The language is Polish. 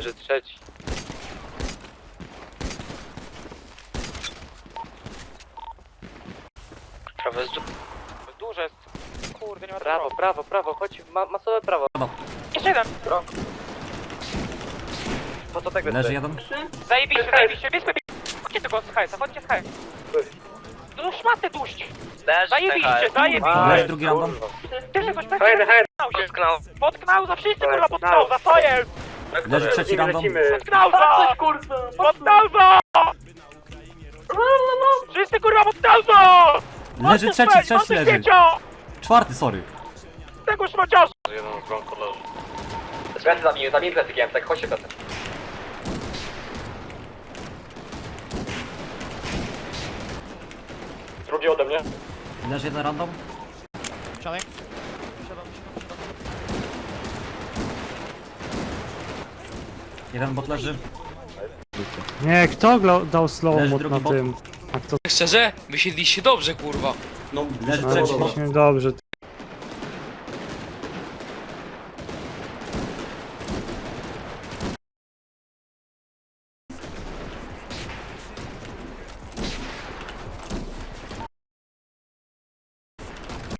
Leży trzeci. Prawo jest Duże jest. Kurde, nie ma Prawo, co prawo, prawo, chodź, ma, masowe prawo. Jeszcze jeden. Po co tego Leży jeden. Zajebiście, zajebiście. Bierzmy, chodźcie tego z hajsa, chodźcie z hajsa. No szmatę duść. Zajebiście, zajebiście. Leży drugi random. Jeszcze coś Hajde, hajde. Potknął się. Potknął za wszyscy kurwa potknął za, co jest? Leży trzeci random. Potknął za! Potknął za! Wszyscy kurwa potknął za! Leży trzeci, trzeci leży. Czwarty, sorry. Tego szmaciarza! Plecy zabij, zabij plecy, GM, tak, chodźcie plecy. Drugi ode mnie. Leży jeden random. Siadaj. Jeden bot leży. Nie, kto dał slow Leży mod drugi na bot. tym? A kto Szczerze? Wysiedliście dobrze, kurwa. Leży trzeci bot. Właśnie dobrze.